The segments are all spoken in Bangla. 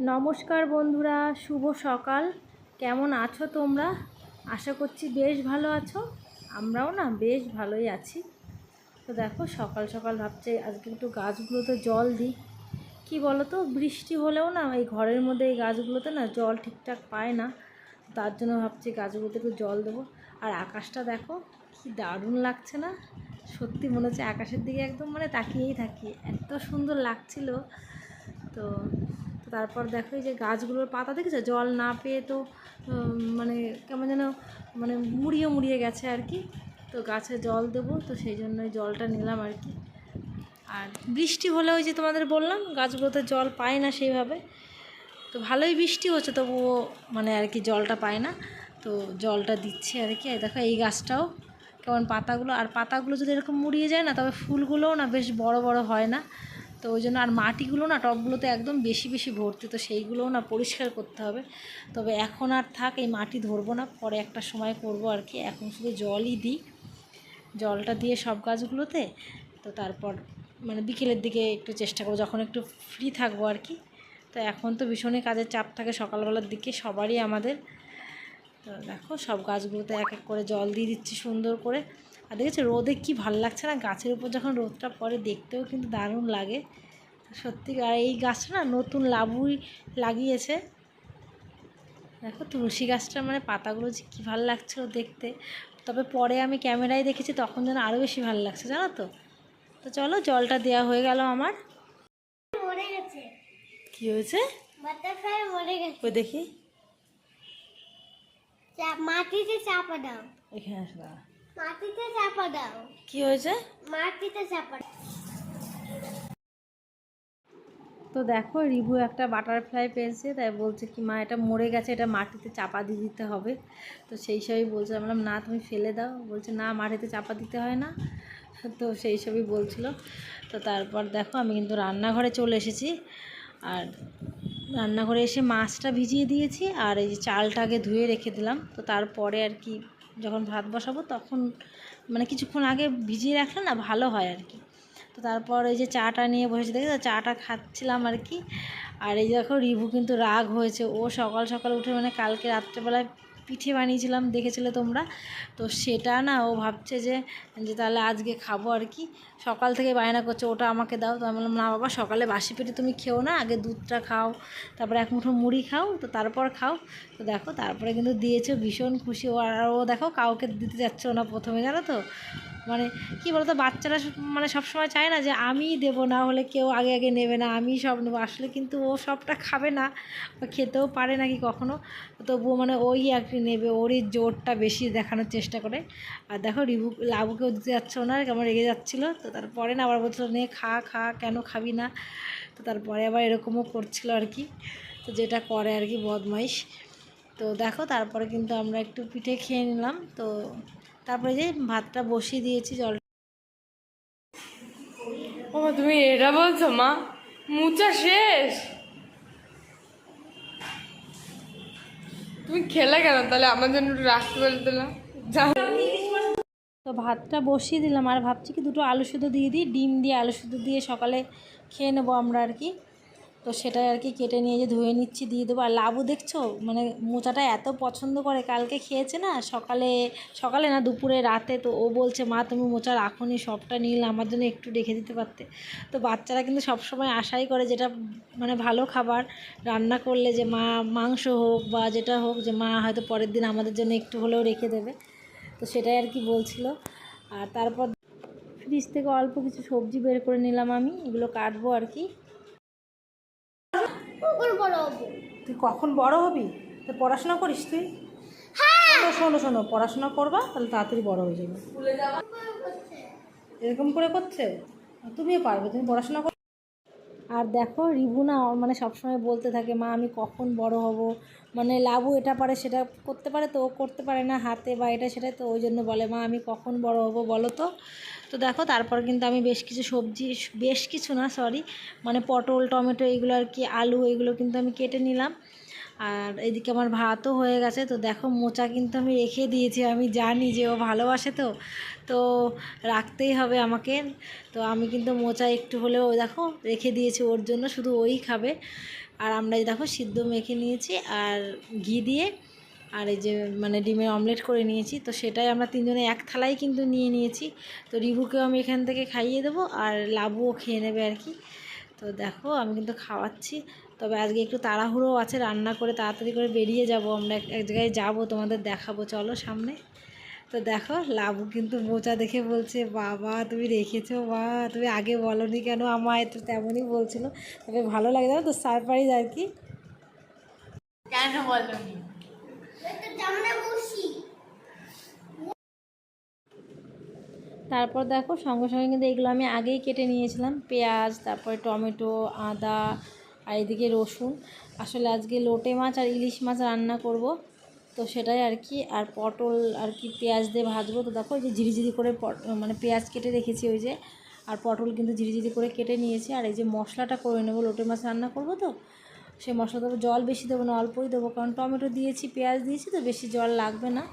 নমস্কার বন্ধুরা, শুভ সকাল। কেমন আছো তোমরা? আশা করছি বেশ ভালো আছো। আমরাও না বেশ ভালোই আছি। তো দেখো, সকাল সকাল ভাবছে আজকে একটু গাছগুলোতে জল দিই। কি বলো তো বৃষ্টি হলেও না এই ঘরের মধ্যে এই গাছগুলোতে না জল ঠিকঠাক পায় না। তার জন্য ভাবছি গাছগুলোতে একটু জল দেবো। আর আকাশটা দেখো, কি দারুণ লাগছে না? সত্যি মনে হচ্ছে আকাশের দিকে একদম মানে তাকিয়েই থাকি। এত সুন্দর লাগছিল। তো তারপর দেখো যে গাছগুলোর পাতা দেখেছ? জল না পেয়ে তো মানে কেমন যেন মানে মুড়িয়ে মুড়িয়ে গেছে আর কি। তো গাছে জল দেবো, তো সেই জন্য ওই জলটা নিলাম আর কি। আর বৃষ্টি হলে ওই যে তোমাদের বললাম, গাছগুলোতে জল পায় না সেইভাবে। তো ভালোই বৃষ্টি হচ্ছে, তবুও মানে আর কি জলটা পায় না। তো জলটা দিচ্ছে আর কি। দেখো এই গাছটাও, কেমন পাতাগুলো। আর পাতাগুলো যদি এরকম মুড়িয়ে যায় না, তবে ফুলগুলোও না বেশ বড় বড় হয় না। তো ওই জন্য আর মাটিগুলো না টবগুলোতে একদম বেশি বেশি ভর্তি, তো সেইগুলোও না পরিষ্কার করতে হবে। তবে এখন আর থাক, এই মাটি ধরবো না, পরে একটা সময় করব আর কি। এখন শুধু জলই দিই। জলটা দিয়ে সব গাছগুলোতে, তো তারপর মানে বিকেলের দিকে একটু চেষ্টা করব, যখন একটু ফ্রি থাকব আর কি। তো এখন তো ভীষণই কাজের চাপ থাকে সকালবেলার দিকে, সবারই আমাদের। তো দেখো সব গাছগুলোতে এক এক করে জল দিয়ে দিচ্ছি সুন্দর করে। আর দেখেছ রোদে কি ভালো লাগছে না? গাছের উপর যখন রোদটা পড়ে দেখতেও কিন্তু দারুণ লাগে। সত্যি আর এই গাছটা না নতুন লাবুই লাগিয়েছে। দেখো তুলসী গাছটার মানে পাতাগুলো যে কী ভালো লাগছিল দেখতে। তবে পরে আমি ক্যামেরায় দেখেছি তখন যেন আরও বেশি ভালো লাগছে জানো তো? তো চলো জলটা দেওয়া হয়ে গেল আমার। মরে গেছে। কি হয়েছে? বাটারফ্লাই মরে গেছে। দেখি। মাটিতে চাপা দাও। এখানে আসো দাঁড়া। মাটিতে চাপা দাও। কি হয়েছে? মাটিতে চাপা তো দেখো রিভু একটা বাটারফ্লাই পেয়েছে তাই বলছে কি মা এটা মরে গেছে এটা মাটিতে চাপা দিয়ে দিতে হবে। তো সেই সবই বলছে আমি বললাম না তুমি ফেলে দাও। বলছে না মাটিতে চাপা দিতে হয় না। তো সেই সবই বলছিল। তো তারপর দেখো আমি কিন্তু রান্নাঘরে চলে এসেছি। আর রান্নাঘরে এসে মাছটা ভিজিয়ে দিয়েছি আর এই যে চালটাকে ধুয়ে রেখে দিলাম। তো তারপরে আর কি যখন ভাত বসাবো তখন মানে কিছুক্ষণ আগে ভিজিয়ে রাখলে না ভালো হয় আর কি। তো তারপর এই যে চাটা নিয়ে বসেছি তো চাটা খাচ্ছিলাম আর কি। আর এই দেখো, রিভু কিন্তু রাগ হয়েছে। ও সকাল সকাল উঠে মানে কালকে রাত্রেবেলায় পিঠে বানিয়েছিলাম, দেখেছিলে তোমরা? তো সেটা না, ও ভাবছে যে যে তাহলে আজকে খাব আর কি। সকাল থেকে বায়না করছে, ওটা আমাকে দাও। তো আমি বললাম, না বাবা, সকালে বাসি পেটে তুমি খেও না, আগে দুধটা খাও, তারপরে এক মুঠো মুড়ি খাও, তো তারপর খাও। তো দেখো, তারপরে কিন্তু দিয়েছে, ভীষণ খুশি। ও আর, ও দেখো, কাউকে দিতে যাচ্ছে না প্রথমে, জানো তো? মানে কি বলতো, বাচ্চারা মানে সব- সবসময় চায় না যে আমিই দেবো, না হলে কেউ আগে আগে নেবে না আমি সব নেব। আসলে কিন্তু ও সবটা খাবে না, বা খেতেও পারে নাকি কখনো। তবুও মানে ওই কি নেবে, ওরই জোরটা বেশি দেখানোর চেষ্টা করে। আর দেখো, রিভু, লাবুকেও দিতে যাচ্ছে ওনার কেমন রেগে যাচ্ছিল। তো তারপরে না আবার বলছিল, নে, খা খা, কেন খাবি না? তো তারপরে আবার এরকমও করছিল আর কি। তো যেটা করে আর কি বদমাইশ। তো দেখো, তারপরে কিন্তু আমরা একটু পিঠে খেয়ে নিলাম। তো তারপরে যে ভাতটা বসিয়ে দিয়েছি জল ও তুমি এটা বলছো মা? মুচা শেষ? তুমি খেলে কেন? তাহলে আমার জন্য একটু রাখতে বলতে দিলাম তো ভাতটা বসিয়ে দিলাম আর ভাবছি কি দুটো আলু সুদ্ধ দিয়ে দিই ডিম দিয়ে আলু সুদ্ধ দিয়ে সকালে খেয়ে নেব আমরা আর কি। তো সেটাই আর কি কেটে নিয়ে যে ধুয়ে নিচ্ছি, দিয়ে দেবো। আর লাবু দেখছ? মানে মোচাটা এত পছন্দ করে, কালকে খেয়েছে না? সকালে সকালে না, দুপুরে, রাতে তো ও বলছে, মা, তুমি মোচা রাখোনি, সবটা নিলে, আমার জন্য একটু রেখে দিতে পারতে। তো বাচ্চারা কিন্তু সবসময় আশাই করে যেটা মানে ভালো খাবার, রান্না করলে যে মা, মাংস হোক বা যেটা হোক, যে মা হয়তো পরের দিন আমাদের জন্য একটু হলেও রেখে দেবে। তো সেটাই আর কি বলছিল। আর তারপর, ফ্রিজ থেকে অল্প কিছু সবজি বের করে নিলাম আমি, এগুলো কাটবো আর কি। কুকুর বড় হব? তুই কখন বড় হবি? তো পড়াশোনা করিস তুই? শোনো শোনো শোনো পড়াশোনা করবা তাহলে তাড়াতাড়ি বড় হয়ে যাবে। এরকম করে করছে? তুমিও পারবে তুমি পড়াশোনা কর আর দেখো রিভু না মানে সবসময় বলতে থাকে মা আমি কখন বড় হব? মানে লাবু এটা পারে সেটা করতে পারে তো ও করতে পারে না হাতে বা এটা সেটা তো ওই জন্য বলে মা আমি কখন বড় হব বলো তো? তো দেখো, তারপর কিন্তু আমি বেশ কিছু সবজি, বেশ কিছু না সরি মানে পটল, টমেটো, এগুলো আর কি, আলু, এগুলো কিন্তু আমি কেটে নিলাম। আর এদিকে আমার ভাতও হয়ে গেছে, তো দেখো, মোচা কিন্তু আমি রেখে দিয়েছি, আমি জানি যে ও ভালোবাসে তো তো রাখতেই হবে আমাকে। তো আমি কিন্তু মোচা একটু হলেও দেখো, রেখে দিয়েছি ওর জন্য, শুধু ওই খাবে। আর আমরা দেখো, সিদ্ধ মেখে নিয়েছি, আর ঘি দিয়ে আর এই যে মানে ডিমের অমলেট করে নিয়েছি, তো সেটাই আমরা তিনজনে এক থালাই কিন্তু নিয়ে নিয়েছি। তো রিভুকেও আমি এখান থেকে খাইয়ে দেবো আর লাবুও খেয়ে নেবে আর কি। তো দেখো, আমি কিন্তু খাওয়াচ্ছি। তবে আজকে একটু তাড়াহুড়ো আছে, রান্না করে তাড়াতাড়ি করে বেরিয়ে যাব। আমরা এক জায়গায় যাব, তোমাদের দেখাবো। চলো সামনে। তো দেখো, লাবু কিন্তু মোচা দেখে বলছে, বাবা, তুমি রেখেছো বা তুমি আগে বলনি কেন আমায়? তো তেমনই বলছিল। তবে ভালো লাগে, জানো তো সারপ্রাইজ আর কি। কেন বলনি? তারপর দেখো সঙ্গে সঙ্গে কিন্তু এগুলো আমি আগেই কেটে নিয়েছিলাম। পেঁয়াজ, তারপরে টমেটো, আদা আর এদিকে রসুন। আসলে আজকে লোটে মাছ আর ইলিশ মাছ রান্না করব। তো সেটাই আর কি। আর পটল আর কি পেঁয়াজ দিয়ে ভাজবো। তো দেখো ওই যে ঝিরিঝিরি করে মানে পেঁয়াজ কেটে রেখেছি ওই যে। আর পটল কিন্তু ঝিরিঝিরি করে কেটে নিয়েছি। আর এই যে মশলাটা করে নেব, লোটে মাছ রান্না করব তো? সেই মশলা দেবো, জল বেশি দেবো না, অল্পই দেবো, কারণ টমেটো দিয়েছি, পেঁয়াজ দিয়েছি তো বেশি জল লাগবে না।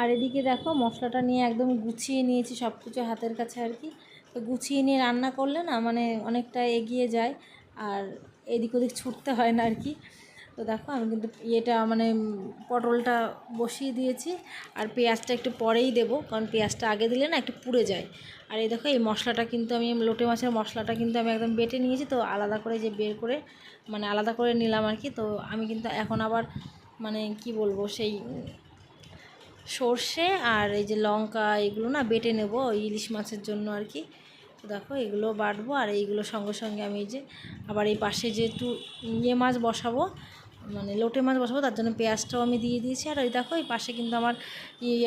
আর এদিকে দেখো মশলাটা নিয়ে একদম গুছিয়ে নিয়েছি সব কিছু হাতের কাছে আর কি। তো গুছিয়ে নিয়ে রান্না করলে না মানে অনেকটা এগিয়ে যায়, আর এদিক ওদিক ছুটতে হয় না আর কি। তো দেখো আমি কিন্তু ইয়েটা মানে পটলটা বসিয়ে দিয়েছি আর পেঁয়াজটা একটু পরেই দেবো, কারণ পেঁয়াজটা আগে দিলে না একটু পুড়ে যায়। আর এই দেখো এই মশলাটা কিন্তু আমি, লোটে মাছের মশলাটা কিন্তু আমি একদম বেটে নিয়েছি, তো আলাদা করে যে বের করে মানে আলাদা করে নিলাম আর কি। তো আমি কিন্তু এখন আবার মানে কি বলব, সেই সর্ষে আর এই যে লঙ্কা এগুলো না বেটে নেব ইলিশ মাছের জন্য আর কি। তো দেখো এগুলো বাটবো আর এইগুলো সঙ্গে সঙ্গে আমি যে আবার এই পাশে যেহেতু ইয়ে মাছ বসাবো মানে লোটে মাছ বসাবো, তার জন্য পেঁয়াজটাও আমি দিয়ে দিয়েছি। আর ওই দেখো, এই পাশে কিন্তু আমার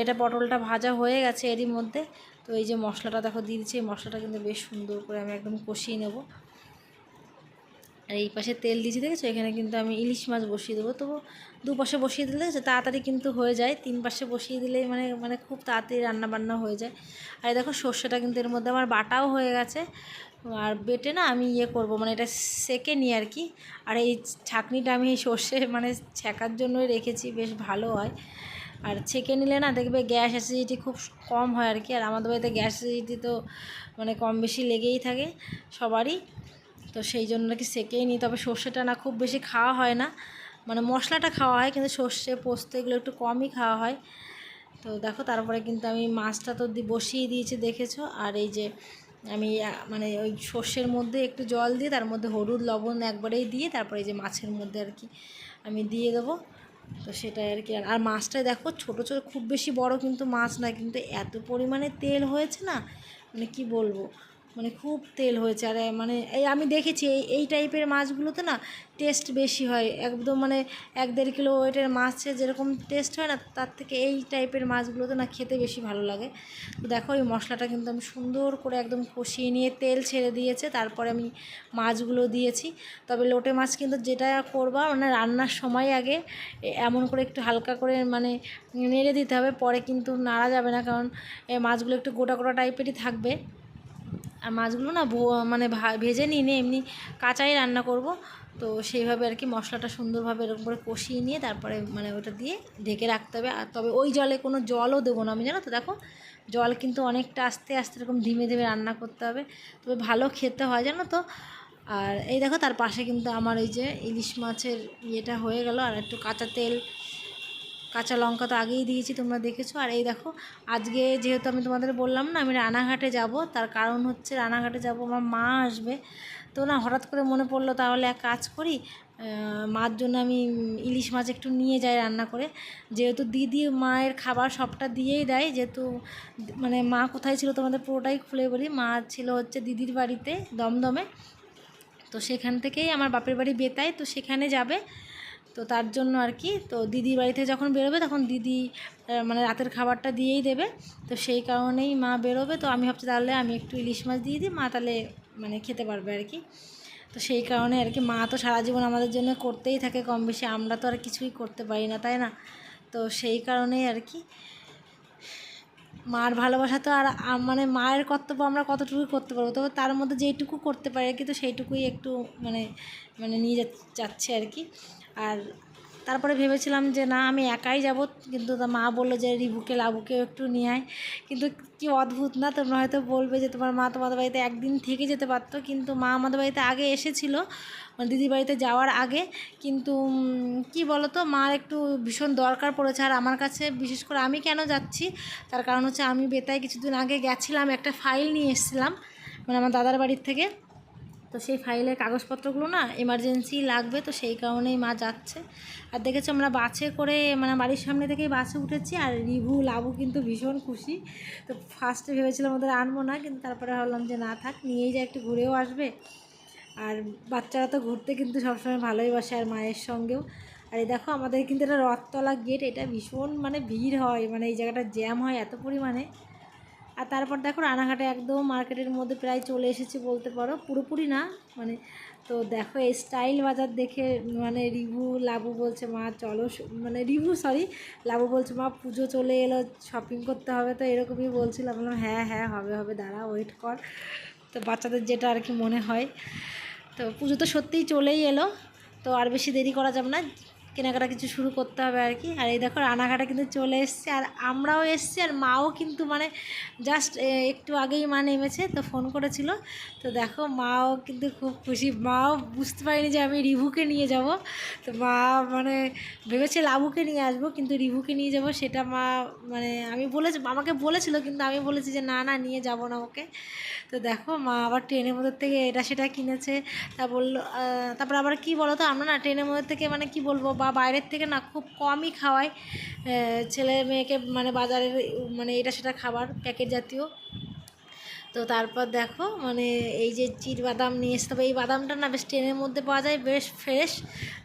এটা পটলটা ভাজা হয়ে গেছে এরই মধ্যে। তো এই যে মশলাটা দেখো, দিয়ে দিচ্ছি। এই মশলাটা কিন্তু বেশ সুন্দর করে আমি একদম কষিয়ে নেব। আর এই পাশে তেল দিয়েছি, দেখেছ? এখানে কিন্তু আমি ইলিশ মাছ বসিয়ে দেবো। তবু দুপাশে বসিয়ে দিলে তাড়াতাড়ি কিন্তু হয়ে যায়। তিন পাশে বসিয়ে দিলেই মানে মানে খুব তাড়াতাড়ি রান্না বান্না হয়ে যায়। আর দেখো, সর্ষেটা কিন্তু এর মধ্যে আমার বাটাও হয়ে গেছে। আর বেটে না আমি ইয়ে করব মানে এটা সেকে নিই আর কি। আর এই ছাঁকনিটা আমি এই সর্ষে মানে ছেঁকার জন্যই রেখেছি, বেশ ভালো হয়। আর ছেঁকে নিলে না দেখবে গ্যাস অ্যাসিডিটি খুব কম হয় আর কি, আর আমাদের বাড়িতে গ্যাস অ্যাসিডিটি তো মানে কম বেশি লেগেই থাকে সবারই। তো সেই জন্য আর কি সেকেই নিই, তবে সর্ষেটা না খুব বেশি খাওয়া হয় না। মানে মশলাটা খাওয়া হয়, কিন্তু সর্ষে, পোস্ত এগুলো একটু কমই খাওয়া হয়। তো দেখো তারপরে কিন্তু আমি মাছটা তো বসিয়ে দিয়েছি, দেখেছ? আর এই যে আমি মানে ওই সর্ষের মধ্যে একটু জল দিয়ে, তার মধ্যে হলুদ, লবণ একবারেই দিয়ে, তারপরে এই যে মাছের মধ্যে আর কি আমি দিয়ে দেবো। তো সেটাই আর কি। আর মাছটা দেখো, ছোটো ছোটো, খুব বেশি বড় কিন্তু মাছ না কিন্তু এত পরিমাণে তেল হয়েছে না মানে কি বলব? মানে খুব তেল হয়েছে। আর মানে এই আমি দেখেছি এই এই টাইপের মাছগুলোতে না টেস্ট বেশি হয়। একদম মানে এক দেড় কিলো ওয়েটের মাছের যেরকম টেস্ট হয় না, তার থেকে এই টাইপের মাছগুলোতে না খেতে বেশি ভালো লাগে। তো দেখো, এই মশলাটা কিন্তু আমি সুন্দর করে একদম কষিয়ে নিয়ে তেল ছেড়ে দিয়েছে। তারপরে আমি মাছগুলো দিয়েছি। তবে লোটে মাছ কিন্তু যেটা করবা মানে রান্নার সময় আগে এমন করে একটু হালকা করে মানে নেড়ে দিতে হবে। পরে কিন্তু নাড়া যাবে না, কারণ মাছগুলো একটু গোটা গোটা টাইপেরই থাকবে। আর মাছগুলো না মানে ভেজে নিয়ে নিয়ে এমনি কাঁচাই রান্না করব। তো সেইভাবে আর কি মশলাটা সুন্দরভাবে এরকম করে কষিয়ে নিয়ে তারপরে মানে ওটা দিয়ে ঢেকে রাখতে হবে। আর তবে ওই জলে কোনো জলও দেবো না আমি, জানো তো? দেখো, জল কিন্তু অনেকটা আস্তে আস্তে এরকম ধীমে ধীমে রান্না করতে হবে। তবে ভালো খেতে হয়, জানো তো? আর এই দেখো, তার পাশে কিন্তু আমার এই যে ইলিশ মাছের ইয়েটা হয়ে গেল। আর একটু কাঁচা তেল কাঁচা লঙ্কা তো আগেই দিয়েছি, তোমরা দেখেছ। আর এই দেখো, আজকে যেহেতু আমি তোমাদের বললাম না, আমি রানাঘাটে যাব, তার কারণ হচ্ছে রানাঘাটে যাব, আমার মা আসবে। তো না, হঠাৎ করে মনে পড়ল, তাহলে এক কাজ করি মার জন্য আমি ইলিশ মাছ একটু নিয়ে যাই রান্না করে। যেহেতু দিদি মায়ের খাবার সবটা দিয়েই দেয়, যেহেতু মানে মা কোথায় ছিল তোমাদের পুরোটাই খুলে বলি, মা ছিল হচ্ছে দিদির বাড়িতে, দমদমে। তো সেখান থেকেই আমার বাপের বাড়ি বেতায়, তো সেখানে যাবে। তো তার জন্য আর কি, তো দিদির বাড়িতে যখন বেরোবে তখন দিদি মানে রাতের খাবারটা দিয়েই দেবে। তো সেই কারণেই মা বেরোবে, তো আমি ভাবছি তাহলে আমি একটু ইলিশ মাছ দিয়ে দিই, মা তাহলে মানে খেতে পারবে আর কি। তো সেই কারণে আর কি, মা তো সারা জীবন আমাদের জন্য করতেই থাকে কম বেশি, আমরা তো আর কিছুই করতে পারি না, তাই না? তো সেই কারণেই আর কি, মার ভালোবাসা তো আর মানে মায়ের কর্তব্য আমরা কতটুকু করতে পারব, তবে তার মধ্যে যেইটুকু করতে পারি আর কি, তো সেইটুকুই একটু মানে মানে নিয়ে যাচ্ছে আর কি। আর তারপরে ভেবেছিলাম যে না, আমি একাই যাব। কিন্তু মা বলল যে, রিবুকে লাবুকে একটু নিয়ে আয়। কিন্তু কি অদ্ভুত না, তোমরা হয়তো বলবে যে, তোমার মা তোমাদের বাড়িতে একদিন থেকে যেতে পারতো। কিন্তু মা আমাদের বাড়িতে আগে এসেছিল মানে দিদির বাড়িতে যাওয়ার আগে। কিন্তু কি বলো তো মার একটু ভীষণ দরকার পড়েছে। আর আমার কাছে, বিশেষ করে আমি কেন যাচ্ছি, তার কারণ হচ্ছে আমি বেতায় কিছুদিন আগে গেছিলাম, একটা ফাইল নিয়ে এসেছিলাম মানে আমার দাদার বাড়ির থেকে। তো সেই ফাইলের কাগজপত্রগুলো না এমার্জেন্সি লাগবে, তো সেই কারণেই মা যাচ্ছে। আর দেখেছ আমরা বাসে করে মানে বাড়ির সামনে থেকেই বাসে উঠেছি, আর রিভু, লাবু কিন্তু ভীষণ খুশি। তো ফার্স্টে ভেবেছিলাম ওদের আনব না, কিন্তু তারপরে ভাবলাম যে না থাক, নিয়েই যা একটু ঘুরেও আসবে। আর বাচ্চারা তো ঘুরতে কিন্তু সবসময় ভালোই বাসে, আর মায়ের সঙ্গেও। আর এই দেখো, আমাদের কিন্তু এটা রথতলা গেট এটা ভীষণ মানে ভিড় হয় মানে এই জায়গাটা জ্যাম হয় এত পরিমাণে। আর তারপর দেখো রানাঘাটে একদম মার্কেটের মধ্যে প্রায় চলে এসেছি বলতে পারো। পুরোপুরি না মানে তো দেখো এই স্টাইল বাজার দেখে মানে রিভু, লাবু বলছে, মা, চলো মানে রিভু সরি লাবু বলছে, মা, পুজো চলে এলো শপিং করতে হবে। তো এরকমই বলছিলাম, বললাম হ্যাঁ হ্যাঁ হবে হবে, দাঁড়া ওয়েট কর। তো বাচ্চাদের যেটা আর কি মনে হয়। তো পুজো তো সত্যিই চলেই এলো, তো আর বেশি দেরি করা যাবে না। কেনাকাটা কিছু শুরু করতে হবে আর কি। আর এই দেখো রানাঘাটে কিন্তু চলে এসছে, আর আমরাও এসছি, আর মাও কিন্তু মানে জাস্ট একটু আগেই মা নেমেছে, তো ফোন করেছিল। তো দেখো মাও কিন্তু খুব খুশি। মাও বুঝতে পারিনি যে আমি রিভুকে নিয়ে যাব। তো মা মানে ভেবেছে লাবুকে নিয়ে আসব, কিন্তু রিভুকে নিয়ে যাব সেটা মা মানে আমি বলেছি, আমাকে বলেছিল, কিন্তু আমি বলেছি যে না না, নিয়ে যাব না ওকে। তো দেখো মা আবার ট্রেনের মধ্যে থেকে এটা সেটা কিনেছে। তা বলল তারপর আবার কি বলো তো আমরা না ট্রেনের মধ্যে থেকে মানে কি বলব বা বাইরের থেকে না খুব কমই খাওয়ায়। ছেলে মেয়েকে মানে বাজারের মানে এটা সেটা খাবার প্যাকেট জাতীয়। তো তারপর দেখো মানে এই যে চির বাদাম নিয়ে এসে তবে এই বাদামটা না বেশ ট্রেনের মধ্যে পাওয়া যায়, বেশ ফ্রেশ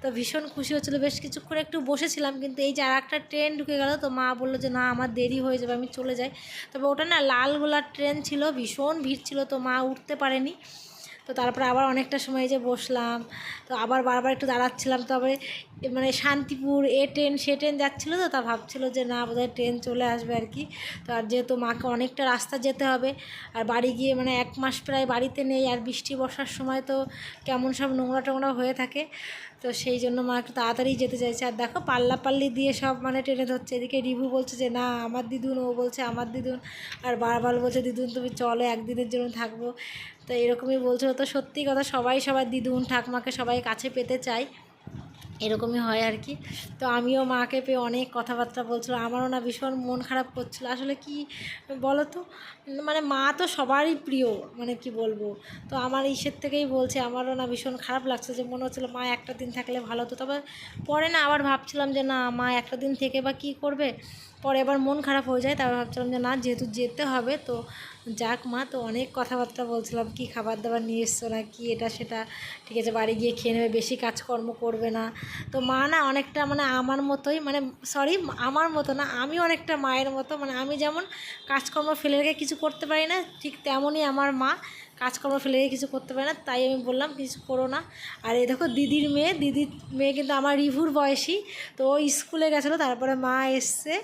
তো ভীষণ খুশি হচ্ছিল, বেশ কিছুক্ষণ একটু বসেছিলাম, কিন্তু এই যে আর একটা ট্রেন ঢুকে গেল, তো মা বলল যে, না, আমার দেরি হয়ে যাবে, আমি চলে যাই। তবে ওটা না লালগোলার ট্রেন ছিল, ভীষণ ভিড় ছিল, তো মা উঠতে পারেনি। তো তারপরে আবার অনেকটা সময় যে বসলাম, তো আবার বারবার একটু দাঁড়াচ্ছিলাম তবে মানে শান্তিপুর এ ট্রেন সে ট্রেন যাচ্ছিল তো তা ভাবছিলো যে না বোধহয় ট্রেন চলে আসবে আর কি। তো আর যেহেতু মাকে অনেকটা রাস্তা যেতে হবে, আর বাড়ি গিয়ে মানে এক মাস প্রায় বাড়িতে নেই, আর বৃষ্টি বর্ষার সময় তো কেমন সব নোংরা টোংরা হয়ে থাকে। তো সেই জন্য মা একটু তাড়াতাড়ি যেতে চাইছে। আর দেখো পাল্লা পাল্লি দিয়ে সব মানে টেনে ধরছে। এদিকে রিভু বলছে যে, না, আমার দিদুন। ও বলছে, আমার দিদুন। আর বারবার বলছে, দিদুন, তুমি চলো, একদিনের জন্য থাকব। তো এরকমই বলছিল। তো সত্যি কথা, সবাই সবার দিদুন, ঠাকমাকে সবাই কাছে পেতে চায়। এরকমই হয় আর কি। তো আমিও মাকে পেয়ে অনেক কথাবার্তা বলছিলো আমারও না ভীষণ মন খারাপ করছিল। আসলে কি বলো তো মানে মা তো সবারই প্রিয় মানে কি বলব? তো আমার ইসের থেকেই বলছে, আমারও না ভীষণ খারাপ লাগছে যে মনে হচ্ছিল মা একটা দিন থাকলে ভালো হতো। তবে পরে না আবার ভাবছিলাম যে না, মা একটা দিন থেকে বা কি করবে? পরে আবার মন খারাপ হয়ে যায়, তারপর ভাবছিলাম যে না, যেহেতু যেতে হবে, তো যাক মা, তো অনেক কথাবার্তা বলছিলাম, কি খাবার দাবার নিয়ে এসছো না, কি এটা সেটা, ঠিক আছে, বাড়ি গিয়ে খেয়ে নেবে, বেশি কাজকর্ম করবে না। তো মা না অনেকটা মানে আমার মতোই মানে সরি আমার মতো না, আমি অনেকটা মায়ের মতো মানে আমি যেমন কাজকর্ম ফেলে রেখে কিছু করতে পারি না, ঠিক তেমনই আমার মা কাজকর্ম ফেলে রেখে কিছু করতে পারে না, তাই আমি বললাম কিছু করো না। আর এই দেখো দিদির মেয়ে দিদির মেয়ে কিন্তু আমার রিভুর বয়সী, তো ও স্কুলে গেছিল, তারপরে মা এসছে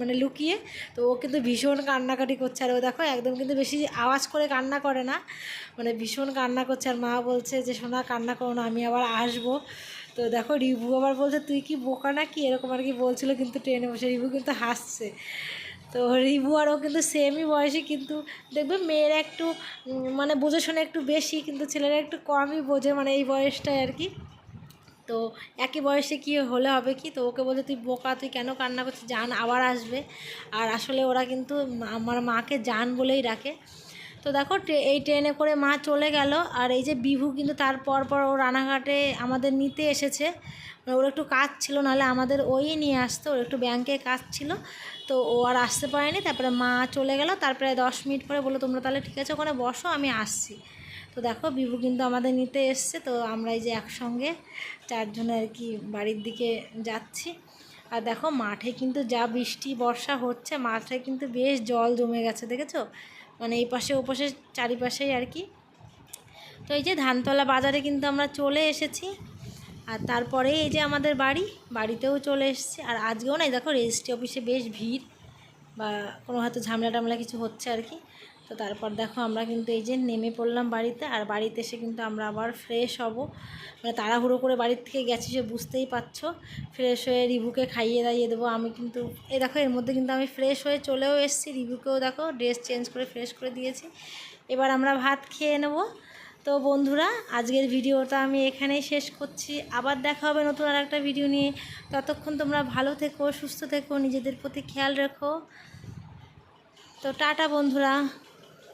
মানে লুকিয়ে, তো ও কিন্তু ভীষণ কান্নাকাটি করছে। আর ও দেখো একদম কিন্তু বেশি আওয়াজ করে কান্না করে না মানে ভীষণ কান্না করছে। আর মা বলছে যে, সোনা, কান্না করো না, আমি আবার আসব। তো দেখো রিভু আবার বলছে, তুই কি বোকা না কি এরকম আর কি বলছিল কিন্তু ট্রেনে বসে রিভু কিন্তু হাসছে। তো রিভু আর ও কিন্তু সেমই বয়সী, কিন্তু দেখবে মেয়েরা একটু মানে বোঝে শোনে একটু বেশি, কিন্তু ছেলেরা একটু কমই বোঝে মানে এই বয়সটায় আর কি। তো একই বয়সে কি হলে হবে কি? তো ওকে বলে, তুই বোকা, তুই কেন কান্না করছিস? জান, আবার আসবে। আর আসলে ওরা কিন্তু আমার মাকে জান বলেই ডাকে। তো দেখো এই ট্রেনে করে মা চলে গেল। আর এই যে বিভু কিন্তু তার পর পর ও রানাঘাটে আমাদের নিতে এসেছে। মানে ওর একটু কাজ ছিল, নাহলে আমাদের ওই নিয়ে আসতো। ওর একটু ব্যাংকে কাজ ছিল। তো ও আর আসতে পারেনি। তারপরে মা চলে গেল। তারপরে দশ মিনিট পরে বলল, তোমরা তাহলে ঠিক আছে, ওখানে বসো, আমি আসছি। তো দেখো, বিভু কিন্তু আমাদের নিতে এসছে, তো আমরা এই যে একসঙ্গে চারজনে আর কি বাড়ির দিকে যাচ্ছি। আর দেখো, মাঠে কিন্তু যা বৃষ্টি, বর্ষা হচ্ছে, মাঠে কিন্তু বেশ জল জমে গেছে, দেখেছ? মানে এই পাশে, ও পাশে, চারিপাশেই আর কি। তো এই যে ধানতলা বাজারে কিন্তু আমরা চলে এসেছি। আর তারপরে এই যে আমাদের বাড়ি, বাড়িতেও চলে এসেছি। আর আজকেও না, এই দেখো রেজিস্ট্রি অফিসে বেশ ভিড় বা কোনো হয়তো ঝামেলা টামলা কিছু হচ্ছে আর কি। তো তারপর দেখো আমরা কিন্তু এই যে নেমে পড়লাম বাড়িতে, আর বাড়িতে এসে কিন্তু আমরা আবার ফ্রেশ হব। মানে তাড়াহুড়ো করে বাড়ির থেকে গেছি সে বুঝতেই পারছ। ফ্রেশ হয়ে রিভুকে খাইয়ে দাইয়ে দেবো। আমি কিন্তু এই দেখো, এর মধ্যে কিন্তু আমি ফ্রেশ হয়ে চলেও এসেছি। রিভুকেও দেখো ড্রেস চেঞ্জ করে ফ্রেশ করে দিয়েছি। এবার আমরা ভাত খেয়ে নেব। তো বন্ধুরা, আজকের ভিডিওটা আমি এখানেই শেষ করছি। আবার দেখা হবে নতুন আর একটা ভিডিও নিয়ে। ততক্ষণ তোমরা ভালো থেকো, সুস্থ থেকো, নিজেদের প্রতি খেয়াল রেখো। তো টাটা বন্ধুরা।